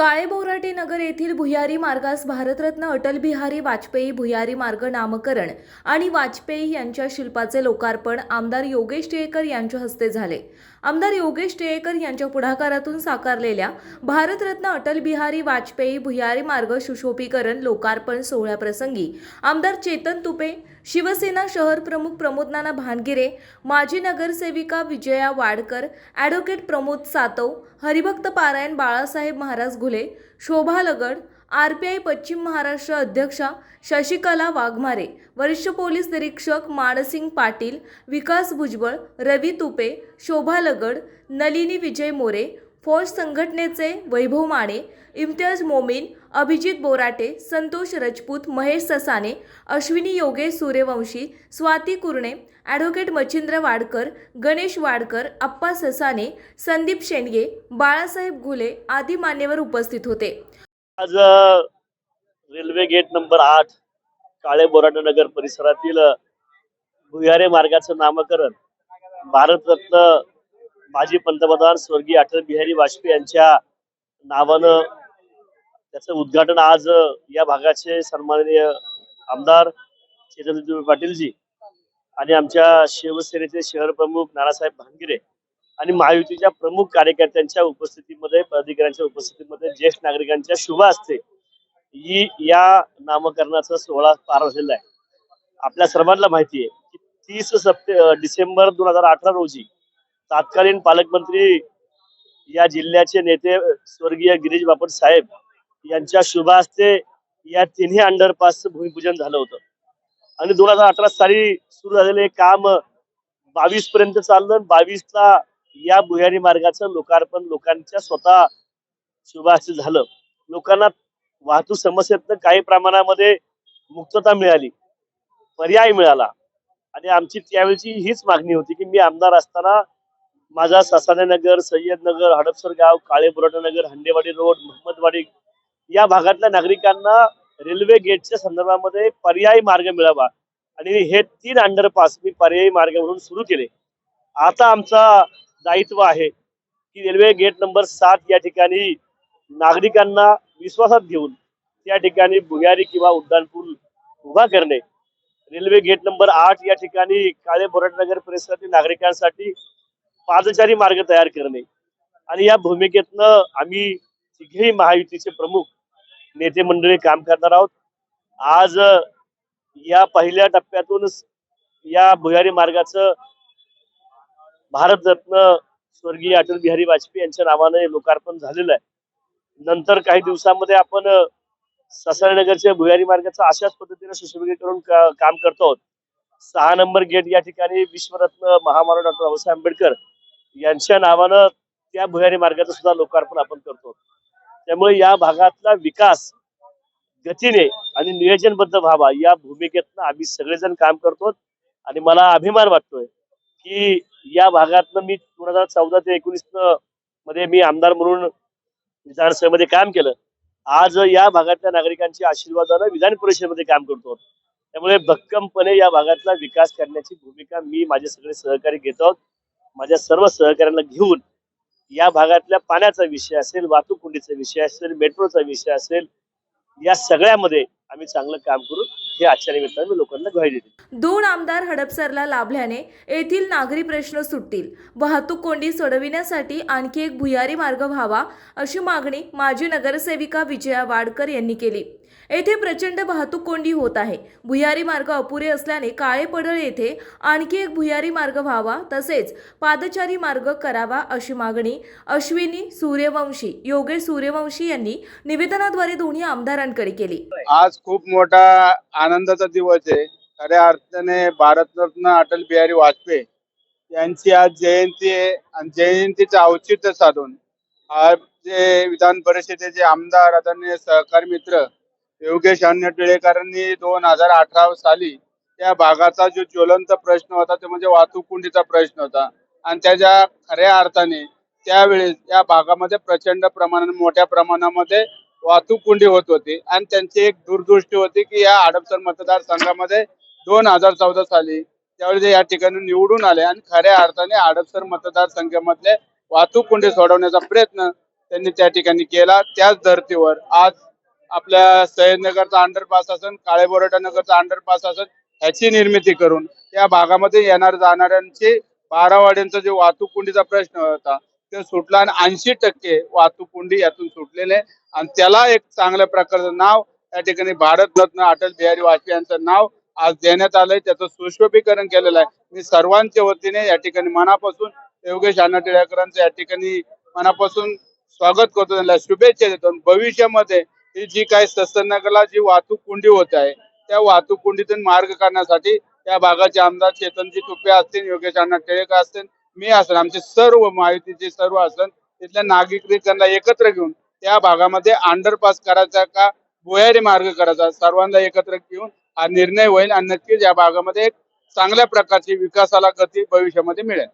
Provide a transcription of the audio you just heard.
काळे बोराटे नगर येथील भुयारी मार्गास भारतरत्न अटल बिहारी वाजपेयी भुयारी मार्ग नामकरण आणि वाजपेयी यांच्या शिल्पाचे लोकार्पण आमदार योगेश टिळेकर यांच्या हस्ते झाले. आमदार योगेश टिळेकर यांच्या पुढाकारातून साकारलेल्या भारतरत्न अटल बिहारी वाजपेयी भुयारी मार्ग सुशोभीकरण लोकार्पण सोहळ्याप्रसंगी आमदार चेतन तुपे शिवसेना शहर प्रमुख प्रमोद नाना भानगिरे माजी नगरसेविका विजया वाडकर ॲडव्होकेट प्रमोद सातव हरिभक्त पारायण Balasaheb Maharaj Ghule Shobha Lagad R P I पश्चिम महाराष्ट्र अध्यक्षा शशिकला वाघमारे वरिष्ठ पोलीस निरीक्षक मानसिंग पाटील विकास भुजबळ रवी तुपे शोभा लगड नलिनी विजय मोरे फौज संघटनेचे वैभव माने इम्तियाज मोमीन अभिजित बोराटे संतोष रजपूत महेश ससाने अश्विनी योगेश सूर्यवंशी स्वाती कुरणे ॲडव्होकेट मच्छिंद्र वाडकर गणेश वाडकर अप्पा ससाने संदीप शेंडगे बाळासाहेब घुले आदी मान्यवर उपस्थित होते. आज रेल्वे गेट नंबर आठ काळे बोराटे नगर परिसरातील भुयारे मार्गाचं नामकरण भारतरत्न माजी पंतप्रधान स्वर्गीय अटल बिहारी वाजपेयी यांच्या नावानं त्याचं उद्घाटन आज या भागाचे सन्माननीय आमदार चेतन पाटीलजी आणि आमच्या शिवसेनेचे शहर प्रमुख नानासाहेब भांगिरे आणि महायुतीच्या प्रमुख कार्यकर्त्यांच्या उपस्थितीमध्ये पदाधिकाऱ्यांच्या उपस्थितीमध्ये ज्येष्ठ नागरिकांच्या शुभ असते ही या नामकरणाचा सोहळा पार झालेला आहे. आपल्या सर्वांना माहिती आहे की तीस सप्टे डिसेंबर दोन हजार अठरा रोजी तत्कालीन पालकमंत्री या जिल्ह्याचे नेते स्वर्गीय गिरीश बापट साहेब यांच्या शुभ हस्ते या तिन्ही अंडरपासचं भूमिपूजन झालं होतं. आणि दोन हजार अठरा साली सुरू झालेले काम बावीस पर्यंत चाललं बावीसला या भुयारी मार्गाचं लोकार्पण लोकांच्या स्वतः शुभास्ती झालं. लोकांना वाहतूक समस्येतनं काही प्रमाणामध्ये मुक्तता मिळाली. पर्याय मिळाला. आणि आमची त्यावेळची हीच मागणी होती की मी आमदार असताना माझा ससानेनगर सय्यदनगर हडपसर गाव काळे नगर हंडेवाडी रोड मोहम्मदवाडी या भागातल्या नागरिकांना रेल्वे गेटच्या संदर्भामध्ये पर्यायी मार्ग मिळावा. आणि हे तीन अंडरपास मी पर्यायी मार्ग म्हणून सुरू केले. आता आमचा दायित्व आहे की रेल्वे गेट नंबर सात या ठिकाणी नागरिकांना विश्वासात घेऊन त्या ठिकाणी भुयारी किंवा उड्डाणपूल उभा करणे. रेल्वे गेट नंबर आठ या ठिकाणी काळे बोराटनगर परिसरातील नागरिकांसाठी पादचारी मार्ग तयार करणे. आणि या भूमिकेतनं आम्ही तिघेही महायुतीचे प्रमुख नेते मंडळी काम करणार आहोत. आज या पहिल्या टप्प्यातून या भुयारी मार्गाचं भारतरत्न स्वर्गीय अटल बिहारी वाजपेयी यांच्या नावाने लोकार्पण झालेलं आहे. नंतर काही दिवसांमध्ये आपण ससानगरच्या भुयारी मार्गाचं अशाच पद्धतीने सुशोभीकरण का- काम करतो आहोत. सहा नंबर गेट या ठिकाणी विश्वरत्न महामानव डॉक्टर बाबासाहेब आंबेडकर यांच्या नावानं त्या भुयारी मार्गाचं सुद्धा लोकार्पण आपण करतो त्यामुळे या भागातला विकास गतीने आणि नियोजनबद्ध व्हावा या भूमिकेतनं आम्ही सगळेजण काम करतो आणि मला अभिमान वाटतोय की या भागातनं मी दोन हजार चौदा ते एकोणीसमध्ये मी आमदार म्हणून विधानसभेमध्ये काम केलं. आज या भागातल्या नागरिकांच्या आशीर्वादानं विधान परिषदेमध्ये काम करतो त्यामुळे भक्कमपणे या भागातला विकास करण्याची भूमिका मी माझे सगळे सहकारी घेत आहोत. माझ्या सर्व सहकाऱ्यांना घेऊन या भागातल्या पाण्याचा विषय असेल वाहतूक कुंडीचा विषय असेल मेट्रोचा विषय असेल या सगळ्यामध्ये आम्ही चांगलं काम करू. हे आजच्या निमित्ताने मी लोकांना ग्वाही देते दोन आमदार हडपसरला लाभल्याने येथील नागरी प्रश्न सुटतील. वाहतूक कोंडी सोडविण्यासाठी आणखी एक भुयारी मार्ग व्हावा अशी मागणी माजी नगरसेविका विजया वाडकर यांनी केली. येथे प्रचंड वाहतूक कोंडी होत आहे. भुयारी मार्ग अपुरे असल्याने काळे पडळ येथे आणखी एक भुयारी मार्ग व्हावा तसेच पादचारी मार्ग करावा अशी मागणी अश्विनी सूर्यवंशी योगेश सूर्यवंशी यांनी निवेदनाद्वारे दोन्ही आमदारांकडे केली. आज खूप मोठा आनंदाचा दिवस आहे. खऱ्या अर्थाने भारतरत्न अटल बिहारी वाजपेयी यांची आज जयंती आहे आणि जयंतीचं औचित्य साधून आज जे विधान परिषदेचे आमदार आदरणीय सहकारी मित्र योगेश अन्य टिळेकरांनी दोन हजार अठरा साली त्या भागाचा जो ज्वलंत प्रश्न होता ते म्हणजे वाहतूक कुंडीचा प्रश्न होता. आणि त्याच्या खऱ्या अर्थाने त्यावेळेस या भागामध्ये प्रचंड प्रमाणात मोठ्या प्रमाणामध्ये वाहतूक कुंडी होत होती. आणि त्यांची एक दूरदृष्टी होती की या हडपसर मतदारसंघामध्ये दोन हजार चौदा साली त्यावेळी ते या ठिकाणी निवडून आले आणि खऱ्या अर्थाने हडपसर मतदारसंघामधले वाहतूक कुंडी सोडवण्याचा प्रयत्न त्यांनी त्या ठिकाणी केला. त्याच धर्तीवर आज आपल्या सह्याद्रनगरचा अंडरपास असेल काळे बोराटा नगरचा अंडरपास असेल ह्याची निर्मिती करून या भागामध्ये येणार जाणाऱ्यांची बारावाड्यांचा जो वाहतूक कुंडीचा प्रश्न होता ते सुटला आणि ऐंशी टक्के वाहतूक कुंडी यातून सुटलेले आहे. आणि त्याला एक चांगल्या प्रकारचं नाव या ठिकाणी भारतरत्न अटल बिहारी वाजपेयी यांचं नाव आज देण्यात आलंय. त्याचं सुशोभीकरण केलेलं आहे. मी सर्वांच्या वतीने या ठिकाणी मनापासून योगेश अण्णा टिळकरांचं या ठिकाणी मनापासून स्वागत करतो. त्यांना शुभेच्छा देतो. आणि भविष्यामध्ये ही जी काही सस्तनगरला जी वाहतूक कोंडी होत आहे त्या वाहतूक कोंडीतून मार्ग काढण्यासाठी त्या भागाचे आमदार चेतनजी तुपे असतील योगेश अण्णा टिळेकर असतील मी असेल आमचे सर्व माहितीचे सर्व असेल तिथल्या नागरिकांना एकत्र घेऊन त्या भागामध्ये अंडरपास करायचा का भुयारी मार्ग करायचा सर्वांना एकत्र घेऊन हा निर्णय होईल आणि नक्कीच या भागामध्ये एक चांगल्या प्रकारची विकासाला गती भविष्यामध्ये मिळेल.